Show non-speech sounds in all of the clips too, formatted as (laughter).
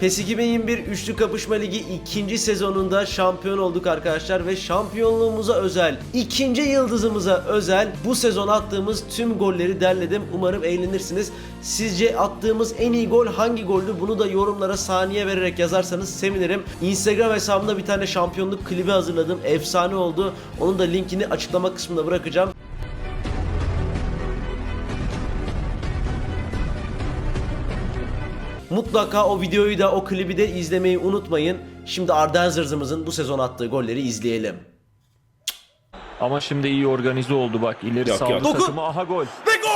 PES 2021 Üçlü Kapışma Ligi ikinci sezonunda şampiyon olduk arkadaşlar ve şampiyonluğumuza özel, ikinci yıldızımıza özel bu sezon attığımız tüm golleri derledim. Umarım eğlenirsiniz. Sizce attığımız en iyi gol hangi goldü? Bunu da yorumlara saniye vererek yazarsanız sevinirim. Instagram hesabımda bir tane şampiyonluk klibi hazırladım. Efsane oldu. Onun da linkini açıklama kısmında bırakacağım. Mutlaka o videoyu da o klibi de izlemeyi unutmayın. Şimdi Arden Zırzımızın bu sezon attığı golleri izleyelim. Ama şimdi iyi organize oldu bak. İleri Yok, sağlı yok. Dokun. takımı. Aha gol. Ve gol!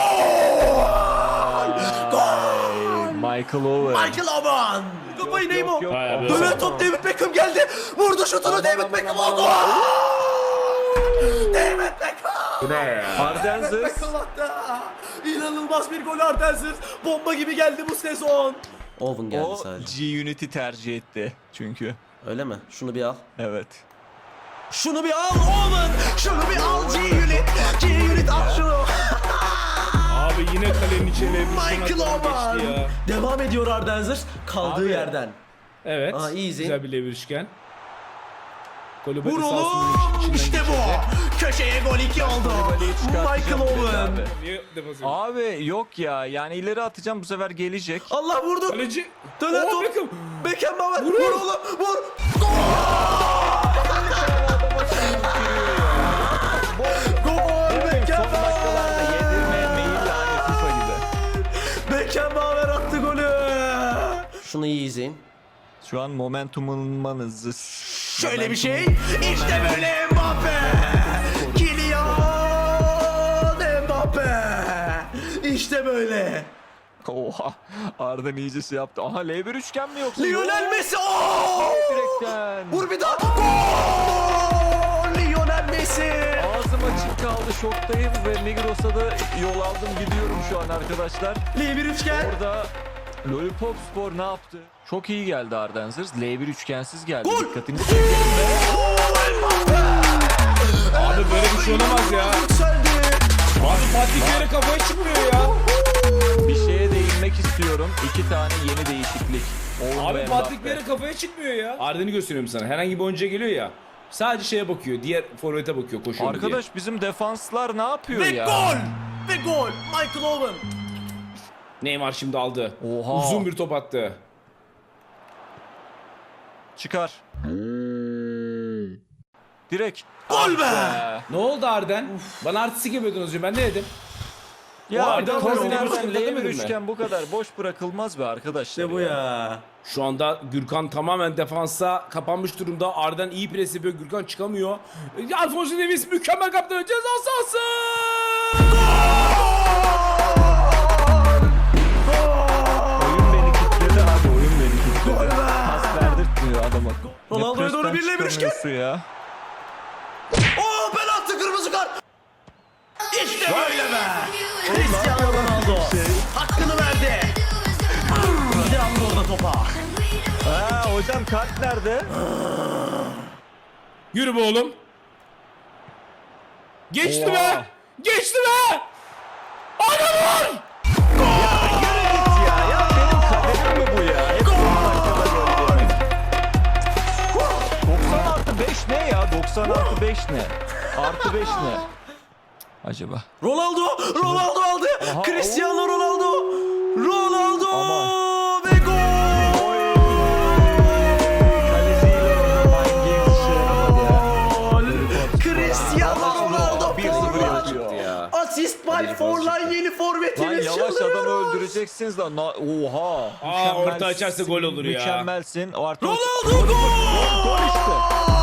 Michael Owen. Michael Owen! Kafayı neyim o? Hayır, yok. Dönen top David Beckham geldi. Vurdu şutunu David Beckham oldu. David Beckham! Bu ne ya? Arden Zırz. Beckham attı. İnanılmaz bir gol Zırz. Bomba gibi geldi bu sezon. Owen geldi O sadece. G-Unit'i tercih etti çünkü. Öyle mi? Şunu bir al. Evet. Şunu bir al Owen. Şunu bir al G-Unit. G-Unit al şunu. (laughs) Abi yine kalenin içine bir Michael Owen. ya. Devam ediyor Arden Zırz. Kaldığı Abi. yerden. Evet. Aa, iyi izleyin. Güzel bir lever üçgen. Golü Vur oğlum. İşte bu. Köşeye gol 2 oldu. Michael Owen. abi. Niye defans ediyor? Abi yok ya. Yani ileri atacağım bu sefer gelecek. Allah vurdu. Kaleci. Dönen Oo, top. Beckham. Beckham Bauer. Vur, Vur. oğlum. Vur. Gol Beckham gibi. Beckham Bauer attı golü. Şunu iyi izleyin. Şu an momentumunmanızı Şöyle bir şey. İşte böyle Mbappe. Kylian Mbappe. İşte böyle. Oha. Arden iyice şey yaptı. Aha L1 üçgen mi yoksa? Lionel. Messi. Oo! Direkten. Vur bir daha. Gol! Lionel Messi. Ağzım açık kaldı şoktayım ve Migros'a da yol aldım gidiyorum şu an arkadaşlar. L1 üçgen. Orada Lollipop Spor ne yaptı? Çok iyi geldi Arden Zırz. L1 üçgensiz geldi. Gol! Dikkatini. Abi böyle bir şey olamaz ya. Abi Fatih Terim'e kafaya çıkmıyor ya. Bir şeye değinmek istiyorum. İki tane yeni değişiklik. Oğlum Abi Mbappe. Terim kafaya çıkmıyor ya. Arden'i gösteriyorum sana. Herhangi bir oyuncuya geliyor ya. Sadece şeye bakıyor. Diğer forvete bakıyor koşuyor mu diye. Arkadaş bizim defanslar ne yapıyor Ve ya? gol. Ve gol. Michael Owen. Neymar şimdi aldı. Oha. Uzun bir top attı. Çıkar. Direkt. Gol be! Ne oldu Arden? Bana artistik yapıyordunuz diyor. Ben ne dedim? Ya Arden demedim L1 mi? üçgen bu kadar boş bırakılmaz be arkadaşlar. İşte bu ya. Şu anda Gürkan tamamen defansa kapanmış durumda. Arden iyi pres yapıyor. Gürkan çıkamıyor. Alfonso Davies mükemmel kaptı. Ceza sahası. Oyun Ronaldo'ya doğru birle bir üçgen. ya. Oo penaltı kırmızı kart. İşte böyle be. Cristiano Ronaldo. Hakkını verdi. Bir de aldı orada topa. Ha hocam kart nerede? Yürü be oğlum. Geçti Oha. be. Geçti be. Adamlar. 90 artı 5 ne? Artı 5 ne? Acaba? Ronaldo. Ronaldo aldı. Aha, Cristiano Ronaldo. Ronaldo. Aman. Ronaldo. 1-0 yapıyor. Ya. Asist by Forlan yeni Lan forvetimiz yavaş adamı öldüreceksiniz lan. Oha. Aa, orta açarsa gol olur ya. Mükemmelsin. O artı Ronaldo gol. Gol işte.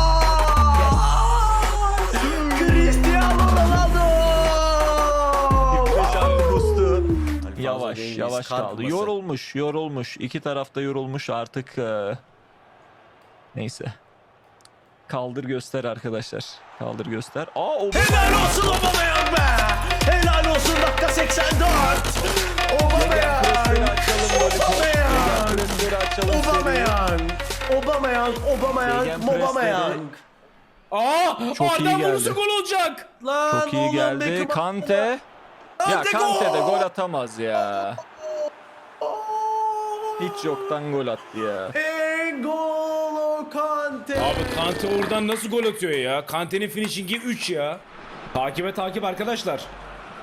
Yavaş değiliz, yavaş kar kaldı. Yorulmuş yorulmuş. İki tarafta yorulmuş artık. e, Neyse. Kaldır göster arkadaşlar. Kaldır göster. Aa o Helal olsun Aubameyang be. Helal olsun dakika 84. Aubameyang. presleri açalım Lollipop. Aubameyang. Gegen presleri açalım seriyi. Aubameyang. Aubameyang. Aubameyang. Gegen Aubameyang. Aa, Çok iyi Arden geldi. gol olacak. Lan Çok iyi geldi. Kante. Ya Kante de gol. atamaz ya. Hiç yoktan gol attı ya. N'Golo Kante. Abi Kante oradan nasıl gol atıyor ya? Kante'nin finishing'i 3 ya. Takibe takip arkadaşlar.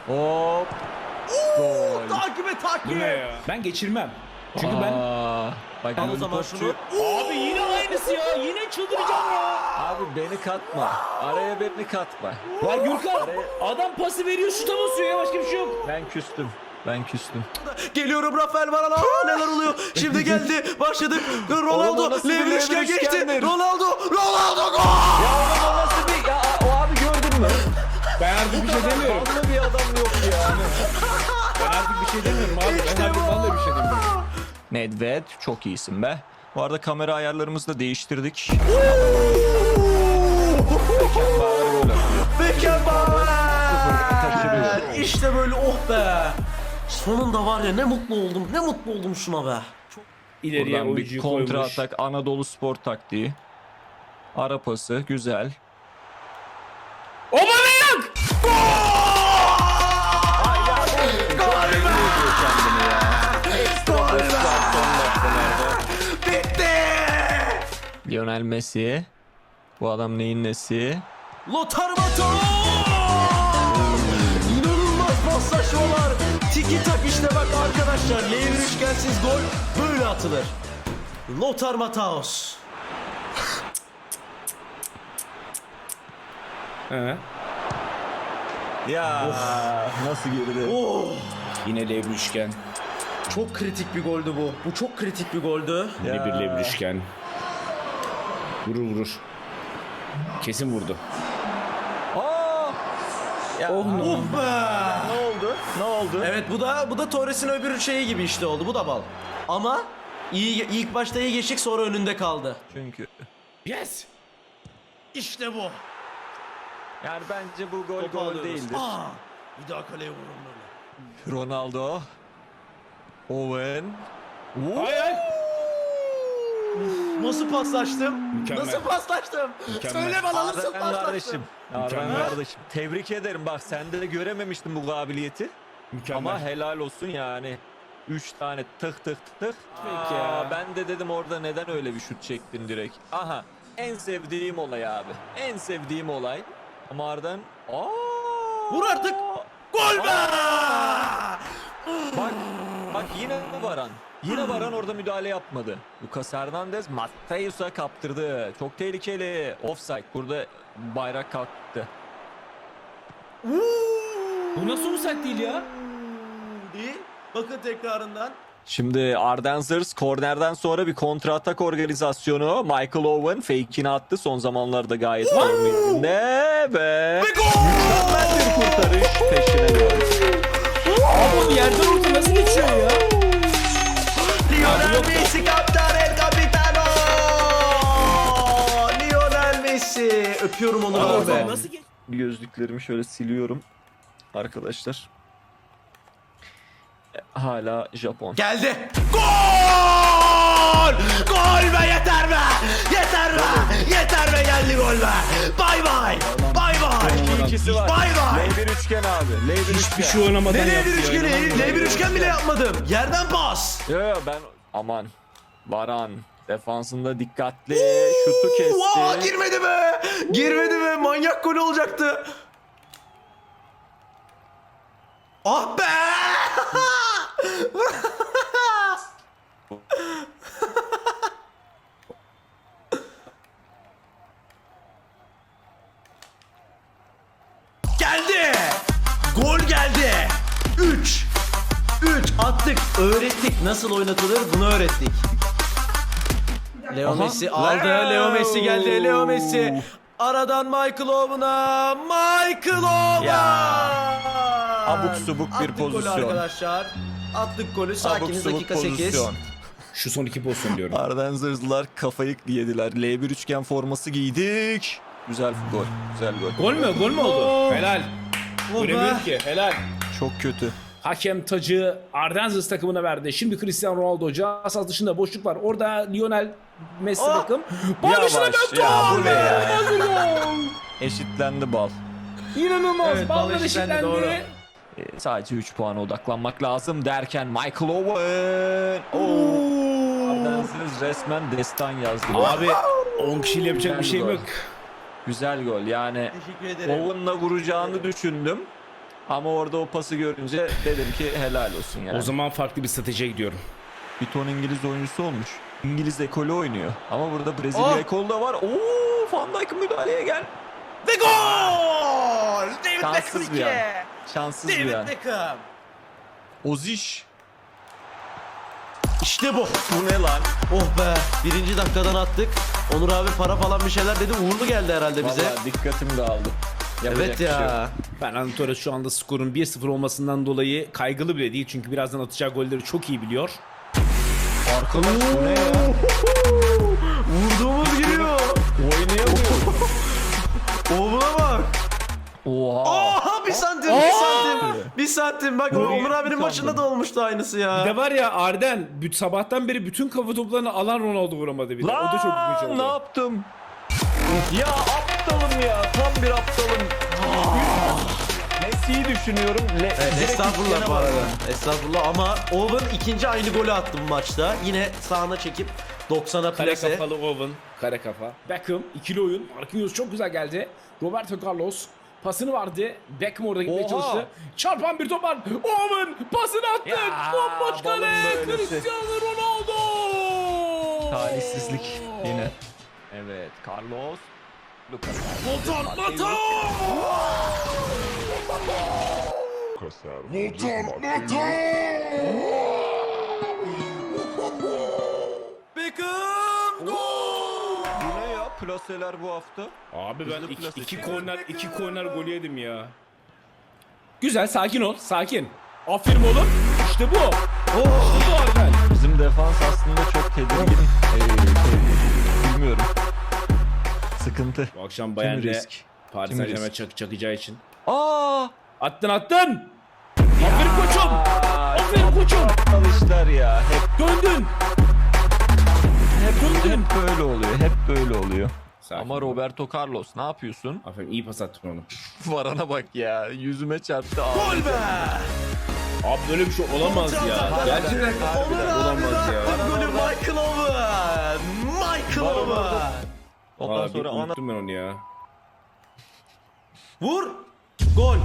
Hop. Gol. Takibe takip. Bu ne ya? Ben geçirmem. Çünkü ben... Aa, bak Al o zaman şunu. Abi yine aynısı ya. Yine çıldıracağım ya. Abi beni katma. Araya beni katma. Ya Gürkan adam pası veriyor şuta basıyor ya başka bir şey yok. Ben küstüm. Ben küstüm. Geliyorum Rafael Varane. Aa, neler oluyor? Şimdi geldi. Başladık. Ronaldo. nasıl bir Lever üçgen lever geçti. üçgendir? Ronaldo. Ronaldo gol. Ya o nasıl bir... Ya o abi gördün mü? Ben artık bir şey demiyorum. Kanlı bir adam yok ya. Ben artık bir şey demiyorum abi. Ben artık vallahi bir şey demiyorum. Nedved çok iyisin be. Bu arada kamera ayarlarımızı da değiştirdik. Gol. Kaçırıyor. İşte böyle oh be. Sonunda var ya ne mutlu oldum. Ne mutlu oldum şuna be. Çok İleriye Buradan bir kontra koymuş. atak Anadolu spor taktiği. Ara pası güzel. Aubameyang! bitti. Lionel Messi. Bu adam neyin nesi? Lothar Matthäus! İnanılmaz paslaşmalar. Tiki tak işte bak arkadaşlar. Lever üçgensiz gol böyle atılır. Lothar Matthäus. He. Ya nasıl girdi? Oh, Yine lev üçgen. çok kritik bir goldü bu. Bu çok kritik bir goldü. Yine bir lev üçgen. Vurur vurur. Kesin vurdu. Aa! Ya, Oh be. ne oldu? Ne oldu? Evet bu da bu da Torres'in öbür şeyi gibi işte oldu. Bu da bal. Ama iyi ilk başta iyi geçtik sonra önünde kaldı. Çünkü Yes! İşte bu. yani bence bu gol Topu gol alıyoruz. değildir. Aa, bir daha kaleye vurun böyle. Ronaldo. Owen. Oo! Ay Nasıl paslaştım? Mükemmel. Nasıl paslaştım? Mükemmel. Söyle bana nasıl Arden paslaştım? kardeşim. Mükemmel. kardeşim. Tebrik ederim. Bak sende de görememiştim bu kabiliyeti. Mükemmel. Ama helal olsun yani. 3 tane tık tık tık. Peki Aa, ya. Ben de dedim orada neden öyle bir şut çektin direkt. Aha. En sevdiğim olay abi. En sevdiğim olay. Ama Arden... Aa! Vur artık. Gol be! Bak, bak yine Varan. Yine Varan orada müdahale yapmadı. Lucas Hernandez Mateus'a kaptırdı. Çok tehlikeli. Offside. Burada bayrak kalktı. Bu nasıl offside değil ya? Değil. Bakın tekrarından. Şimdi Ardenzers kornerden sonra bir kontra atak organizasyonu. Michael Owen fake'ini attı. Son zamanlarda gayet formunda. Ve mükemmel bir kurtarış peşine gol. Abi yerden orta nasıl geçiyor ya? Lionel Messi kaptan el capitano! Lionel Messi. Öpüyorum onu Abi abi. nasıl? Gözlüklerimi şöyle siliyorum. Arkadaşlar. E, Hala Japon. Geldi. Gol! Gol be yeter be! Yeter be! Yeter be geldi gol be! Bay bay! Bay bay! İkisi var. Bay bay! L1 üçgen abi. L1 Hiçbir üçgen. şey oynamadan yaptı bir ya, üçgeni? inanamıyorum. Ne bir üçgen bile yapmadım. Yerden pas. Yo yo ben aman. Varan defansında dikkatli şutu kesti. Vaa girmedi be! Girmedi be! Manyak gol olacaktı. Ah be! Nasıl oynatılır bunu öğrettik. Leo Aha. Messi aldı. Leo. Leo Messi geldi. Leo Messi. Aradan Michael Owen'a. Michael Owen. Ya. Abuk subuk bir Attık golü pozisyon. arkadaşlar. Attık golü. Sakiniz subuk dakika 8. pozisyon. Şu son iki pozisyon diyorum. Ardenzer'lılar kafayı yediler. L1 üçgen forması giydik. Güzel gol. Güzel gol. Gol mü? Gol mü oldu? Helal. Bu. Göremiyorum ki. Helal. Çok kötü. Hakem tacı Ardenzers takımına verdi. Şimdi Cristiano Ronaldo cihaz dışında boşluk var. Orada Lionel Messi Oh. takım. Bal Yavaş dışına dön. ya, Gol bu be! ne ya? İnanılmaz bir gol. (laughs) Eşitlendi bal. İnanılmaz. Evet, bal eşitlendi, eşitlendi. doğru. Ee, sadece 3 puana odaklanmak lazım derken Michael Owen. Oo. Ardenzers resmen destan yazdı. Abi 10 kişiyle yapacak bir Güzel gol. yok. Güzel gol yani. Owen'la vuracağını düşündüm. Ama orada o pası görünce dedim ki helal olsun yani. O zaman farklı bir stratejiye gidiyorum. bir ton İngiliz oyuncusu olmuş. İngiliz ekolü oynuyor. Ama burada Brezilya Oh! ekolu da var. Oo, Van Dijk müdahaleye gel. Ve gol! David Şanssız bir an. Şanssız bir an. David Beckham. Oziş. İşte bu. Bu ne lan? Oh be. Birinci dakikadan attık. Onur abi para falan bir şeyler dedi. Uğurlu geldi herhalde bize. Vallahi dikkatim dağıldı. Yapacak evet bir şey yok. ya. Ferran Torres şu anda skorun 1-0 olmasından dolayı kaygılı bile değil. Çünkü birazdan atacağı golleri çok iyi biliyor. Arkadaş bu ne ya? Vurduğumuz giriyor. Oynayamıyor. Oğluna bak. Oha. Oha bir santim bir santim. Bir santim bak Onur abinin bir maçında da olmuştu aynısı Bir ya. de var ya Arden büt- sabahtan beri bütün kafa toplarını alan Ronaldo vuramadı bir de. o da çok ilginç Lan oldu. ne yaptım? Ya aptalım ya. Tam bir aptalım. Messi'yi düşünüyorum. Le Evet, direkt estağfurullah üstüne bu arada. Estağfurullah ama Owen ikinci aynı golü attı bu maçta. Yine sağına çekip 90'a Kare plase. kafalı Owen. Kare kafa. Beckham ikili oyun. Marquinhos çok güzel geldi. Roberto Carlos pasını vardı. Beckham orada gitmeye Oha. çalıştı. Çarpan bir top var. Owen pasını attı. Ya, Bomboş kale. balın böylesi. Cristiano Ronaldo. Talihsizlik yine. Evet, Carlos. Lucas. Motor motor. Beckham gol! Bu ne ya? Plaseler bu hafta. Abi ben Hızlı iki, plase. iki korner iki korner gol yedim ya. Güzel sakin ol sakin. Aferin oğlum. İşte bu. Oh! Bu Arden. Bizim defans aslında çok tedirgin. Ee, bilmiyorum. Sıkıntı. Bu akşam Kim Bayern'de risk? Paris Saint Germain çak, çakacağı için. Aa! Attın attın. Aferin koçum. Aferin koçum. Aptal işler ya. Hep, Döndün. hep, Döndün. hep böyle oluyor. Hep böyle oluyor. Sakin Ama. Roberto Carlos ne yapıyorsun? Aferin iyi pas attın onu. (laughs) Varana bak ya. Yüzüme çarptı. Gol be! Abi böyle bir şey olamaz ya. Gerçekten olamaz ya. Ondan Abi sonra ana unuttum ben onu ya. Vur! Gol!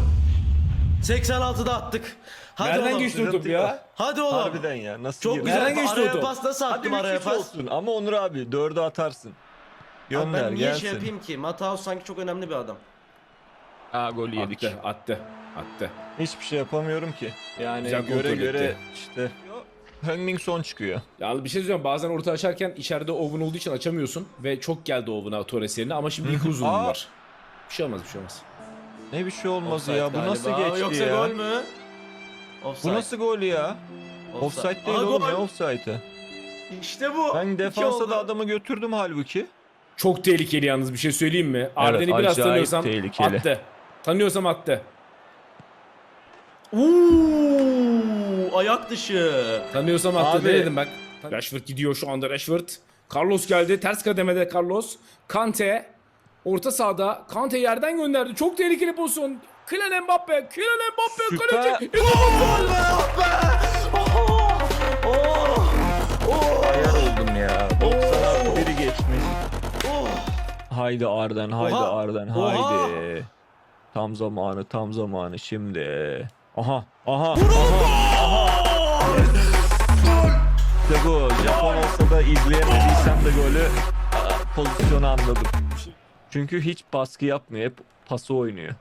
86'da attık. Hadi Nereden oğlum. geçti o top ya? Hadi oğlum. Harbiden ya. Nasıl Çok girdi? güzel. Nereden geçti araya o top? pas nasıl Hadi attım araya 3-3 pas? olsun ama Onur abi dördü atarsın. Abi Gönder ben niye gelsin. şey yapayım ki? Mataus sanki çok önemli bir adam. Aa golü yedik. Attı attı. Attı. Hiçbir şey yapamıyorum ki. Yani Güzel kontrol göre göre etti. işte Heung-Min son çıkıyor. Ya bir şey söyleyeceğim bazen orta açarken içeride Owen olduğu için açamıyorsun ve çok geldi Owen'a Torres yerine ama şimdi ilk uzunluğu Aa. var. Bir şey olmaz bir şey olmaz. Ne bir şey olmaz Offside ya. Bu galiba. nasıl geçti Yoksa ya? gol mü? Offside. Bu nasıl gol ya? Offside değil Aa, oğlum gol. ne offside'ı? İşte bu. Ben İki defansa oldu. da adamı götürdüm halbuki. Çok tehlikeli yalnız bir şey söyleyeyim mi? Arden'i biraz acayip tanıyorsam tehlikeli. attı. Tanıyorsam attı. Uuu, ayak dışı. Tanıyorsam attı Abi. ne dedim bak. Rashford gidiyor şu anda Rashford. Carlos geldi ters kademede Carlos. Kante orta sahada. Kante yerden gönderdi. Çok tehlikeli pozisyon. Kylian Mbappe. Kylian Mbappe Süper. kaleci. Gol be, oh. Oh, oh, oh, Ayar oldum ya. 90 artı biri geçmiş. oh. Haydi Arden, haydi Oha. Arden, Oha. haydi. Tam zamanı, tam zamanı şimdi. Aha, aha, Gol! işte bu. Japon olsa da izleyemediysem de golü aa, pozisyonu anladım. Çünkü hiç baskı yapmıyor, hep pası oynuyor.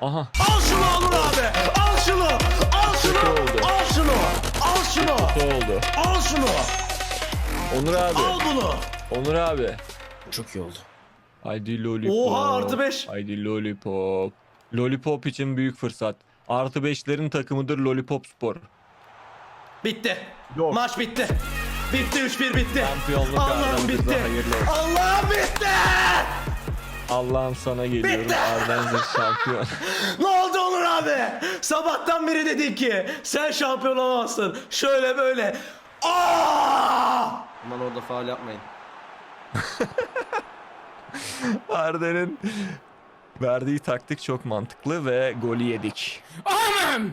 Aha, Al şunu Onur abi. Al şunu. Al şunu. Kötü oldu. Al şunu. Al şunu. ne oldu? Al şunu. Onur abi, Al bunu. Onur abi. Çok iyi oldu. Haydi lollipop. Oha, artı beş. Haydi lollipop. Lollipop için büyük fırsat. Artı 5'lerin takımıdır Lollipop Spor. Bitti. Yok. Maç bitti. Bitti 3-1 bitti. Şampiyonluk Allah'ım bitti. hayırlı. Allah'ım bitti. Allah'ım sana geliyorum Bitti. Ardenzer (laughs) şampiyon. Ne oldu Onur abi? Sabahtan beri dedin ki sen şampiyon olamazsın. Şöyle böyle. Aa! Aman orada faal yapmayın. (laughs) Arden'in verdiği taktik çok mantıklı ve golü yedik. Aman!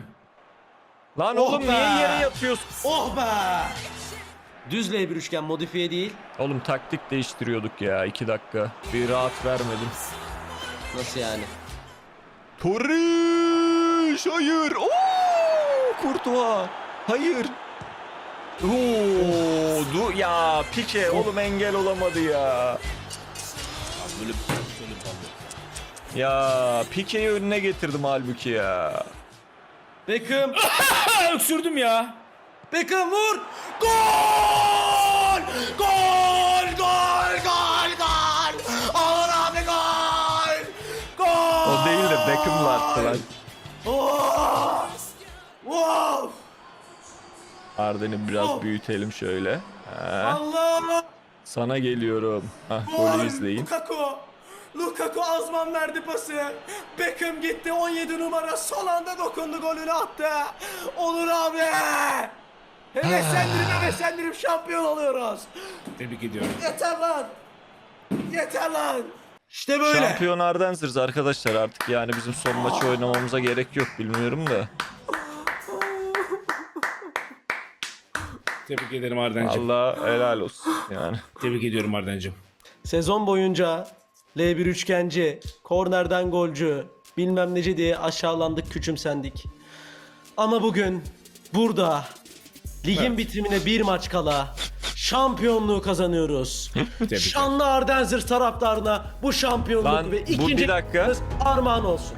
Lan Oh oğlum be. niye yere yatıyorsun? Oh be! Düz L1 üçgen modifiye değil. Oğlum taktik değiştiriyorduk ya 2 dakika. Bir rahat vermedim. Nasıl yani? Torres! Hayır! Oo! Kurtuğa! Hayır! Oo, du ya Pike oğlum engel olamadı ya. Böyle böyle kaldı. Ya Pike'yi önüne getirdim halbuki ya. Beckham. (laughs) Öksürdüm ya. Beckham vur. Gol! Gol! Gol! Gol! Gol! Aman abi gol! Gol! O değil de Beckham'la attı lan. Oh! Wow! Arden'i biraz Oh. büyütelim şöyle. Ha, Allah! sana geliyorum. Hah Gol! golü izleyin. Lukaku! Lukaku azman verdi pası. Beckham gitti 17 numara son anda dokundu golünü attı. Olur abi. Heveslendirip heveslendirip şampiyon oluyoruz. Tebrik ediyorum. Yeter lan. Yeter lan. İşte böyle. Şampiyon Ardenzers arkadaşlar artık yani bizim son maçı oynamamıza gerek yok bilmiyorum da. Tebrik ederim Arden'cim. Allah helal olsun yani. Tebrik ediyorum Arden'cim. Sezon boyunca L1 üçgenci, kornerden golcü, bilmem neci diye aşağılandık, küçümsendik. Ama bugün burada ligin Evet. bitimine bir maç kala şampiyonluğu kazanıyoruz. (laughs) Şanlı Ardenzers taraftarına bu şampiyonluk Lan, ve bu ikinci bir dakika. armağan olsun.